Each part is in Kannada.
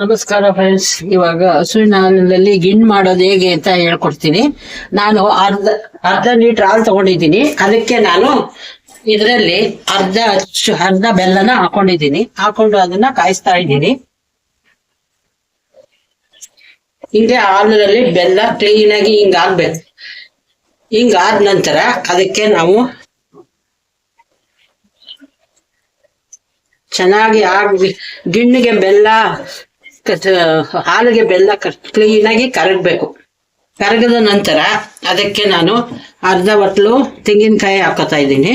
ನಮಸ್ಕಾರ ಫ್ರೆಂಡ್ಸ್ ಇವಾಗ ಹಸುವಿನ ಹಾಲಿನಲ್ಲಿ ಗಿಣ್ ಮಾಡೋದು ಹೇಗೆ ಅಂತ ಹೇಳ್ಕೊಡ್ತೀನಿ. ನಾನು ಅರ್ಧ ಅರ್ಧ ಲೀಟರ್ ಹಾಲು ತಗೊಂಡಿದ್ದೀನಿ. ಅದಕ್ಕೆ ನಾನು ಇದರಲ್ಲಿ ಅರ್ಧ ಅರ್ಧ ಬೆಲ್ಲನ ಹಾಕೊಂಡಿದ್ದೀನಿ. ಹಾಕೊಂಡು ಅದನ್ನ ಕಾಯಿಸ್ತಾ ಇದ್ದೀನಿ. ಹಿಂಗೆ ಹಾಲಿನಲ್ಲಿ ಬೆಲ್ಲ ಕ್ಲೀನ್ ಆಗಿ ಹಿಂಗ್ ಹಿಂಗ್ ಆದ ನಂತರ ಅದಕ್ಕೆ ನಾವು ಚೆನ್ನಾಗಿ ಆಗಿ, ಗಿಣ್ಣಿಗೆ ಬೆಲ್ಲ ಹಾಲಿಗೆ ಬೆಲ್ಲ ಕ್ಲೀನ್ ಆಗಿ ಕರಗಬೇಕು. ಕರಗದ ನಂತರ ಅದಕ್ಕೆ ನಾನು ಅರ್ಧ ಬಟ್ಲು ತೆಂಗಿನಕಾಯಿ ಹಾಕೋತಾ ಇದ್ದೀನಿ.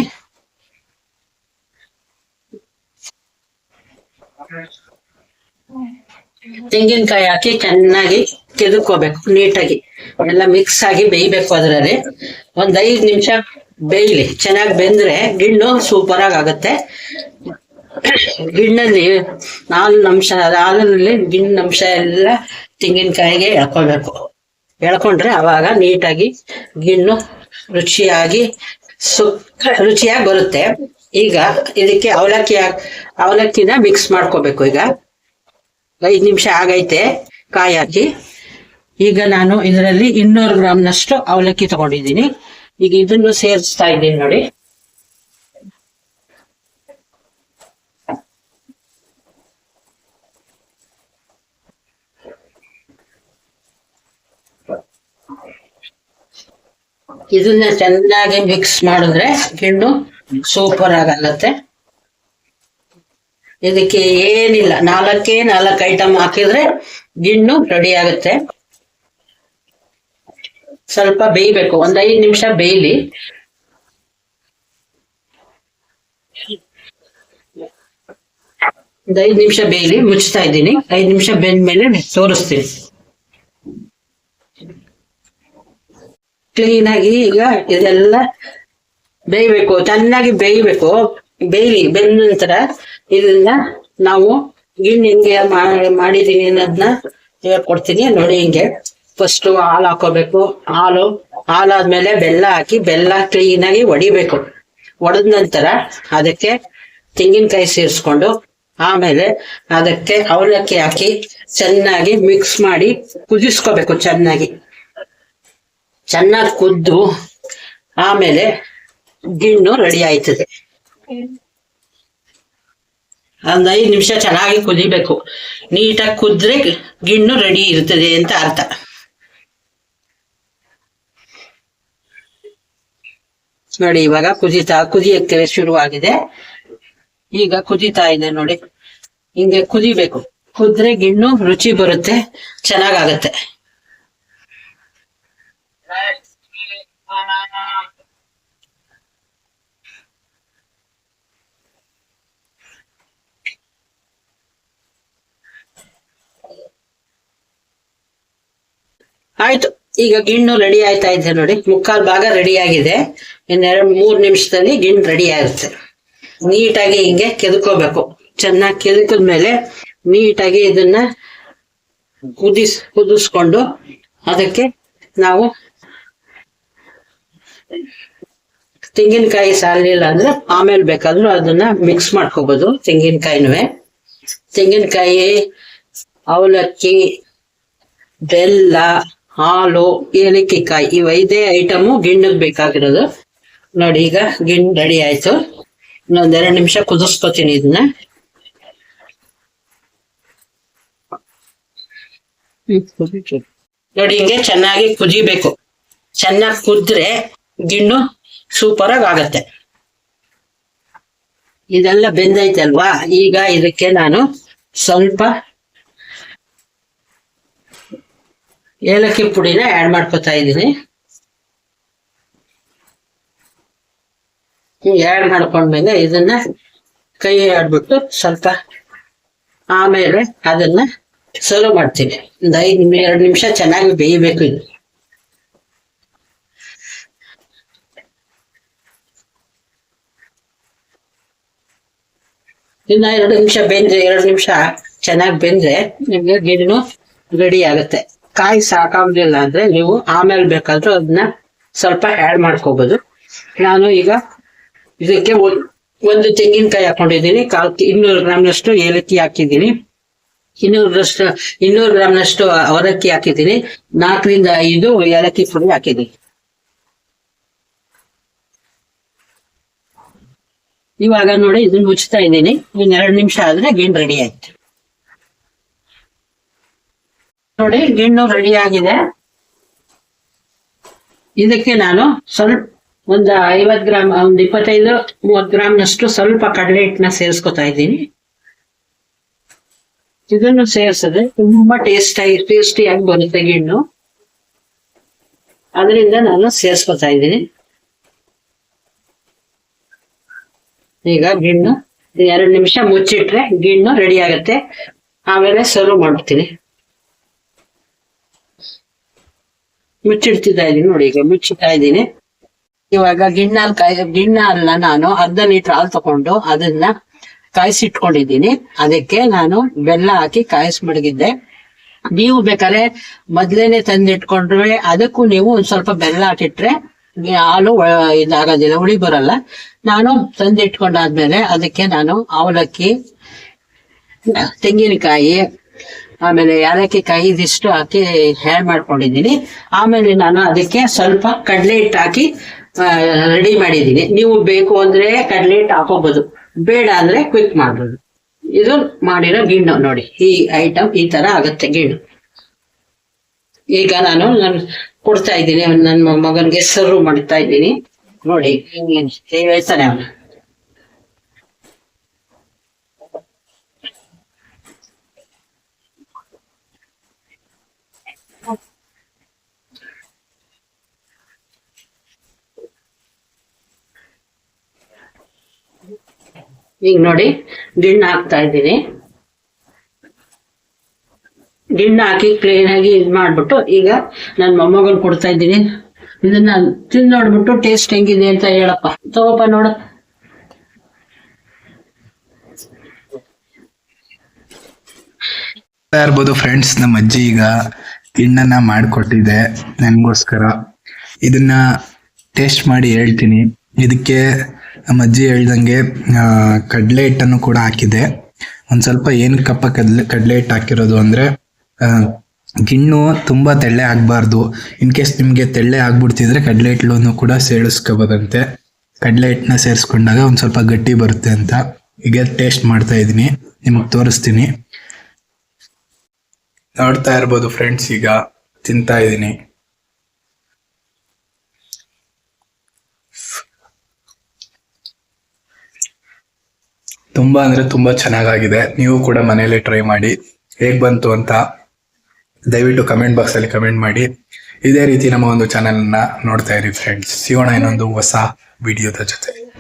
ತೆಂಗಿನಕಾಯಿ ಹಾಕಿ ಚೆನ್ನಾಗಿ ಕೆದಕೋಬೇಕು ನೀಟಾಗಿ. ಎಲ್ಲ ಮಿಕ್ಸ್ ಆಗಿ ಬೇಯ್ಬೇಕು ಅದರಲ್ಲಿ. ಒಂದ್ ಐದು ನಿಮಿಷ ಬೇಯ್ಲಿ. ಚೆನ್ನಾಗಿ ಬೆಂದ್ರೆ ಗಿಣ್ಣು ಸೂಪರ್ ಆಗಿ ಆಗುತ್ತೆ. ಗಿಣ್ಣಲ್ಲಿ ಹಾಲಿನಂಶ ಗಿಣ್ಣ ಅಂಶ ಎಲ್ಲ ತೆಂಗಿನಕಾಯಿಗೆ ಎಳ್ಕೊಬೇಕು ಎಳ್ಕೊಂಡ್ರೆ ಅವಾಗ ನೀಟಾಗಿ ಗಿಣ್ಣು ರುಚಿಯಾಗಿ ಸು, ರುಚಿಯಾಗಿ ಬರುತ್ತೆ. ಈಗ ಇದಕ್ಕೆ ಅವಲಕ್ಕಿ ಅವಲಕ್ಕಿನ ಮಿಕ್ಸ್ ಮಾಡ್ಕೋಬೇಕು ಈಗ. ಐದು ನಿಮಿಷ ಆಗೈತೆ ಕಾಯಿ ಹಾಕಿ. ಈಗ ನಾನು ಇದರಲ್ಲಿ ಇನ್ನೂರು ಗ್ರಾಮ್ನಷ್ಟು ಅವಲಕ್ಕಿ ತಗೊಂಡಿದ್ದೀನಿ. ಈಗ ಇದನ್ನು ಸೇರಿಸ್ತಾ ಇದ್ದೀನಿ ನೋಡಿ. ಇದನ್ನ ಚೆನ್ನಾಗಿ ಮಿಕ್ಸ್ ಮಾಡಿದ್ರೆ ಗಿಣ್ಣು ಸೂಪರ್ ಆಗಲ್ಲತ್ತೆ. ಇದಕ್ಕೆ ಏನಿಲ್ಲ, ನಾಲ್ಕೇ ನಾಲ್ಕು ಐಟಮ್ ಹಾಕಿದ್ರೆ ಗಿಣ್ಣು ರೆಡಿ ಆಗುತ್ತೆ. ಸ್ವಲ್ಪ ಬೇಯಬೇಕು, ಒಂದ್ ಐದು ನಿಮಿಷ ಬೇಯ್ಲಿ. ಒಂದ್ ಐದು ನಿಮಿಷ ಬೇಯ್ಲಿ, ಮುಚ್ತಾ ಇದ್ದೀನಿ. ಐದು ನಿಮಿಷ ಬೆಂದ್ಮೇಲೆ ತೋರಿಸ್ತೀನಿ. ಕ್ಲೀನ್ ಆಗಿ ಈಗ ಇದೆಲ್ಲ ಬೇಯಬೇಕು ಚೆನ್ನಾಗಿ ಬೇಯಬೇಕು. ಬೇಯಿ ಬೆಂದ ನಂತರ ಇದನ್ನ ನಾವು ಗಿಣ್ಣ ಹಿಂಗೆ ಮಾಡಿದೀನಿ ಅನ್ನೋದನ್ನ ಹೇಳ್ಕೊಡ್ತೀನಿ ನೋಡಿ ಹಿಂಗೆ ಫಸ್ಟ್ ಹಾಲು ಹಾಕೋಬೇಕು. ಹಾಲು, ಹಾಲಾದ್ಮೇಲೆ ಬೆಲ್ಲ ಹಾಕಿ, ಬೆಲ್ಲ ಕ್ಲೀನ್ ಆಗಿ ಒಡಿಬೇಕು. ಒಡೆದ ನಂತರ ಅದಕ್ಕೆ ತೆಂಗಿನಕಾಯಿ ಸೇರಿಸ್ಕೊಂಡು ಆಮೇಲೆ ಅದಕ್ಕೆ ಅವಲಕ್ಕಿ ಹಾಕಿ ಚೆನ್ನಾಗಿ ಮಿಕ್ಸ್ ಮಾಡಿ ಕುದಿಸ್ಕೋಬೇಕು ಚೆನ್ನಾಗಿ. ಚೆನ್ನಾಗಿ ಕುದ್ದು ಆಮೇಲೆ ಗಿಣ್ಣು ರೆಡಿ ಆಯ್ತದೆ. ಒಂದ್ ಐದು ನಿಮಿಷ ಚೆನ್ನಾಗಿ ಕುದಿಬೇಕು. ನೀಟಾಗಿ ಕುದ್ರೆ ಗಿಣ್ಣು ರೆಡಿ ಇರ್ತದೆ ಅಂತ ಅರ್ಥ. ನೋಡಿ, ಇವಾಗ ಕುದಿತಾ, ಕುದಿಯಕ್ಕೆ ಶುರುವಾಗಿದೆ. ಈಗ ಕುದಿತಾ ಇದೆ ನೋಡಿ. ಹಿಂಗೆ ಕುದಿಬೇಕು. ಕುದ್ರೆ ಗಿಣ್ಣು ರುಚಿ ಬರುತ್ತೆ, ಚೆನ್ನಾಗಾಗತ್ತೆ. ಆಯ್ತು, ಈಗ ಗಿಣ್ಣು ರೆಡಿ ಆಯ್ತಾ ಇದೆ ನೋಡಿ. ಮುಕ್ಕಾಲ್ ಭಾಗ ರೆಡಿ ಆಗಿದೆ. ಇನ್ನೆರಡು ಮೂರ್ ನಿಮಿಷದಲ್ಲಿ ಗಿಣ್ಣು ರೆಡಿ ಆಗುತ್ತೆ. ನೀಟಾಗಿ ಹಿಂಗೆ ಕೆದ್ಕೋಬೇಕು. ಚೆನ್ನಾಗಿ ಕೆದಕದ್ಮೇಲೆ ನೀಟಾಗಿ ಇದನ್ನ ಕುದಿಸ್ ಕುದಿಸ್ಕೊಂಡು ಅದಕ್ಕೆ ನಾವು ತೆಂಗಿನಕಾಯಿ ಸಾಲಿಲ್ಲ ಅಂದ್ರೆ ಆಮೇಲೆ ಬೇಕಾದ್ರೂ ಅದನ್ನ ಮಿಕ್ಸ್ ಮಾಡ್ಕೋಬಹುದು ತೆಂಗಿನಕಾಯಿನೂ ತೆಂಗಿನಕಾಯಿ ಅವಲಕ್ಕಿ ಬೆಲ್ಲ ಹಾಲು ಏಲಕ್ಕಿಕಾಯಿ ಇವ್ ಐದೇ ಐಟಮು ಗಿಣ್ಣಗ್ ಬೇಕಾಗಿರೋದು. ನೋಡಿ ಈಗ ಗಿಣ್ಣು ರೆಡಿ ಆಯ್ತು. ಇನ್ನೊಂದ್ ಎರಡು ನಿಮಿಷ ಕುದಿಸ್ಕೋತೀನಿ ಇದನ್ನ. ನೋಡಿ ಹಿಂಗೆ ಚೆನ್ನಾಗಿ ಕುದಿಬೇಕು. ಚೆನ್ನಾಗಿ ಕುದ್ರೆ ಗಿಣ್ಣು ಸೂಪರ್ ಆಗಿ ಆಗತ್ತೆ. ಇದೆಲ್ಲ ಬೆಂದೈತಲ್ವಾ? ಈಗ ಇದಕ್ಕೆ ನಾನು ಸ್ವಲ್ಪ ಏಲಕ್ಕಿ ಪುಡಿನ ಆಡ್ ಮಾಡ್ಕೊತಾ ಇದ್ದೀನಿ. ಆಡ್ ಮಾಡ್ಕೊಂಡ್ಮೇಲೆ ಇದನ್ನ ಕೈ ಆಡ್ಬಿಟ್ಟು ಸ್ವಲ್ಪ ಆಮೇಲೆ ಅದನ್ನ ಸರ್ವ್ ಮಾಡ್ತೀನಿ. ಒಂದು ಐದು ಎರಡು ನಿಮಿಷ ಚೆನ್ನಾಗಿ ಬೇಯಬೇಕು ಇದು ಇನ್ನ ಎರಡು ನಿಮಿಷ ಬೆಂದ್ರೆ, ಎರಡು ನಿಮಿಷ ಚೆನ್ನಾಗಿ ಬೆಂದ್ರೆ ನಿಮ್ಗೆ ಗಿಡನು ರೆಡಿ ಆಗುತ್ತೆ. ಕಾಯಿ ಸಾಕಾಗ್ಲಿಲ್ಲ ಅಂದ್ರೆ ನೀವು ಆಮೇಲೆ ಬೇಕಾದ್ರೂ ಅದನ್ನ ಸ್ವಲ್ಪ ಆಡ್ ಮಾಡ್ಕೋಬಹುದು ನಾನು ಈಗ ಇದಕ್ಕೆ ಒಂದ್- ತೆಂಗಿನಕಾಯಿ ಹಾಕೊಂಡಿದ್ದೀನಿ. ಕಾಲ್ ಇನ್ನೂರು ಗ್ರಾಮ್ನಷ್ಟು ಏಲಕ್ಕಿ ಹಾಕಿದ್ದೀನಿ. ಇನ್ನೂರಷ್ಟು ಇನ್ನೂರು ಗ್ರಾಮ್ನಷ್ಟು ಅವಲಕ್ಕಿ ಹಾಕಿದ್ದೀನಿ. ನಾಲ್ಕರಿಂದ ಐದು ಏಲಕ್ಕಿ ಪುಡಿ ಹಾಕಿದ್ದೀನಿ. ಇವಾಗ ನೋಡಿ ಇದನ್ನ ಮುಚ್ತಾ ಇದ್ದೀನಿ. ಇನ್ನು ಎರಡು ನಿಮಿಷ ಆದ್ರೆ ಗಿಣ್ಣು ರೆಡಿ ಆಯ್ತು. ನೋಡಿ, ಗಿಣ್ಣು ರೆಡಿ ಆಗಿದೆ. ಇದಕ್ಕೆ ನಾನು ಸ್ವಲ್ಪ ಒಂದು ಐವತ್ ಗ್ರಾಮ್ ಒಂದು ಇಪ್ಪತ್ತೈದು ಮೂವತ್ ಗ್ರಾಮ್ನಷ್ಟು ಸ್ವಲ್ಪ ಕಡಲೆ ಹಿಟ್ಟನ್ನ ಸೇರಿಸ್ಕೊತಾ ಇದ್ದೀನಿ. ಇದನ್ನು ಸೇರಿಸಿದ್ರೆ ತುಂಬಾ ಟೇಸ್ಟ್ ಆಗಿ ಟೇಸ್ಟಿಯಾಗಿ ಬರುತ್ತೆ ಗಿಣ್ಣು. ಅದರಿಂದ ನಾನು ಸೇರಿಸ್ಕೊತಾ ಇದ್ದೀನಿ. ಈಗ ಗಿಣ್ಣು ಎರಡು ನಿಮಿಷ ಮುಚ್ಚಿಟ್ರೆ ಗಿಣ್ಣು ರೆಡಿ ಆಗುತ್ತೆ. ಆಮೇಲೆ ಸರ್ವ್ ಮಾಡ್ತೀನಿ ಮುಚ್ಚಿಡ್ತಿದ್ದ ಇದ್ದೀನಿ ನೋಡಿ ಈಗ, ಮುಚ್ಚಿಡ್ತಾ ಇದ್ದೀನಿ ಇವಾಗ ಗಿಣ್ಣಲ್ಲಿ ಕಾಯಿ ಗಿಣ್ಣ ಅಲ್ಲ ನಾನು ಅರ್ಧ ಲೀಟರ್ ಹಾಲು ತಗೊಂಡು ಅದನ್ನ ಕಾಯಿಸಿಟ್ಕೊಂಡಿದ್ದೀನಿ. ಅದಕ್ಕೆ ನಾನು ಬೆಲ್ಲ ಹಾಕಿ ಕಾಯಿಸ್ ಮಡಗಿದ್ದೆ. ನೀವು ಬೇಕಾದ್ರೆ ಮೊದ್ಲೇನೆ ತಂದಿಟ್ಕೊಂಡ್ರೆ ಅದಕ್ಕೂ ನೀವು ಒಂದ್ ಸ್ವಲ್ಪ ಬೆಲ್ಲ ಹಾಕಿಟ್ರೆ ಹಾಲು ಇದಾಗೋದಿಲ್ಲ ಹುಳಿ ಬರಲ್ಲ. ನಾನು ತಂದಿಟ್ಕೊಂಡಾದ್ಮೇಲೆ ಅದಕ್ಕೆ ನಾನು ಅವಲಕ್ಕಿ, ತೆಂಗಿನಕಾಯಿ, ಆಮೇಲೆ ಏಲಕ್ಕಿಕಾಯಿ ಇದಿಷ್ಟು ಹಾಕಿ ಹ್ಯಾಡ್ ಮಾಡ್ಕೊಂಡಿದ್ದೀನಿ. ಆಮೇಲೆ ನಾನು ಅದಕ್ಕೆ ಸ್ವಲ್ಪ ಕಡಲೆ ಹಿಟ್ಟು ಹಾಕಿ ರೆಡಿ ಮಾಡಿದ್ದೀನಿ. ನೀವು ಬೇಕು ಅಂದ್ರೆ ಕಡಲೆ ಹಿಟ್ಟು ಹಾಕೋಬಹುದು ಬೇಡ ಅಂದ್ರೆ ಕ್ವಿಕ್ ಮಾಡ್ಬೋದು. ಇದು ಮಾಡಿರೋ ಗಿಣ್ಣು ನೋಡಿ. ಈ ಐಟಮ್ ಈ ತರ ಆಗುತ್ತೆ ಗಿಣ್ಣು. ಈಗ ನಾನು ನನ್ ಕೊಡ್ತಾ ಇದ್ದೀನಿ ನನ್ನ ಮಗನಿಗೆ ಸರ್ವ್ ಮಾಡ್ತಾ ಇದ್ದೀನಿ. ನೋಡಿ. ಹೇಳ್ತಾನೆ ಅವನು. ಈಗ ನೋಡಿ ಗಿಣ್ಣ ಹಾಕ್ತಾ ಇದ್ದೀನಿ. ಗಿಣ್ಣು ಹಾಕಿ ಕ್ಲೀನ್ ಆಗಿ ಇದ್ ಮಾಡ್ಬಿಟ್ಟು ಈಗ ನನ್ನ ಮೊಮ್ಮಗನ್ ಕೊಡ್ತಾ ಇದ್ದೀನಿ. ಇದನ್ನ ತಿಂದ್ ನೋಡ್ಬಿಟ್ಟು ಟೇಸ್ಟ್ ಹೆಂಗಿದೆ ಅಂತ ಹೇಳಪ್ಪ. ತಗೋಪ್ಪ ನೋಡು. ಇರ್ಬೋದು ಫ್ರೆಂಡ್ಸ್ ನಮ್ಮ ಅಜ್ಜಿ ಈಗ ಗಿಣ್ಣನ್ನ ಮಾಡಿಕೊಟ್ಟಿದೆ ನನಗೋಸ್ಕರ. ಇದನ್ನ ಟೇಸ್ಟ್ ಮಾಡಿ ಹೇಳ್ತೀನಿ. ಇದಕ್ಕೆ ನಮ್ಮ ಅಜ್ಜಿ ಹೇಳ್ದಂಗೆ ಕಡಲೆ ಹಿಟ್ಟನ್ನು ಕೂಡ ಹಾಕಿದೆ. ಒಂದು ಸ್ವಲ್ಪ ಏನಕ್ಕಪ್ಪ ಕಡ್ಲೆ ಕಡಲೆ ಹಿಟ್ಟು ಹಾಕಿರೋದು ಅಂದರೆ ಗಿಣ್ಣು ತುಂಬ ತೆಳ್ಳೆ ಆಗಬಾರ್ದು. ಇನ್ ಕೇಸ್ ನಿಮಗೆ ತೆಳ್ಳೆ ಆಗ್ಬಿಡ್ತಿದ್ರೆ ಕಡಲೆ ಹಿಟ್ಟನ್ನು ಕೂಡ ಸೇರಿಸ್ಕೋಬೋದಂತೆ. ಕಡಲೆ ಹಿಟ್ಟನ್ನ ಸೇರಿಸ್ಕೊಂಡಾಗ ಒಂದು ಸ್ವಲ್ಪ ಗಟ್ಟಿ ಬರುತ್ತೆ ಅಂತ. ಈಗ ಟೇಸ್ಟ್ ಮಾಡ್ತಾ ಇದ್ದೀನಿ. ನಿಮಗೆ ತೋರಿಸ್ತೀನಿ. ನೋಡ್ತಾ ಇರ್ಬೋದು ಫ್ರೆಂಡ್ಸ್ ಈಗ ತಿಂತಾ ಇದ್ದೀನಿ. ತುಂಬಾ ಅಂದ್ರೆ ತುಂಬಾ ಚೆನ್ನಾಗಾಗಿದೆ. ನೀವು ಕೂಡ ಮನೆಯಲ್ಲಿ ಟ್ರೈ ಮಾಡಿ. ಹೇಗ್ ಬಂತು ಅಂತ ದಯವಿಟ್ಟು ಕಮೆಂಟ್ ಬಾಕ್ಸ್ ಅಲ್ಲಿ ಕಮೆಂಟ್ ಮಾಡಿ. ಇದೇ ರೀತಿ ನಮ್ಮ ಒಂದು ಚಾನೆಲ್ನ ನೋಡ್ತಾ ಇರಿ ಫ್ರೆಂಡ್ಸ್ ಸಿಗೋಣ ಇನ್ನೊಂದು ಹೊಸ ವಿಡಿಯೋದ ಜೊತೆ.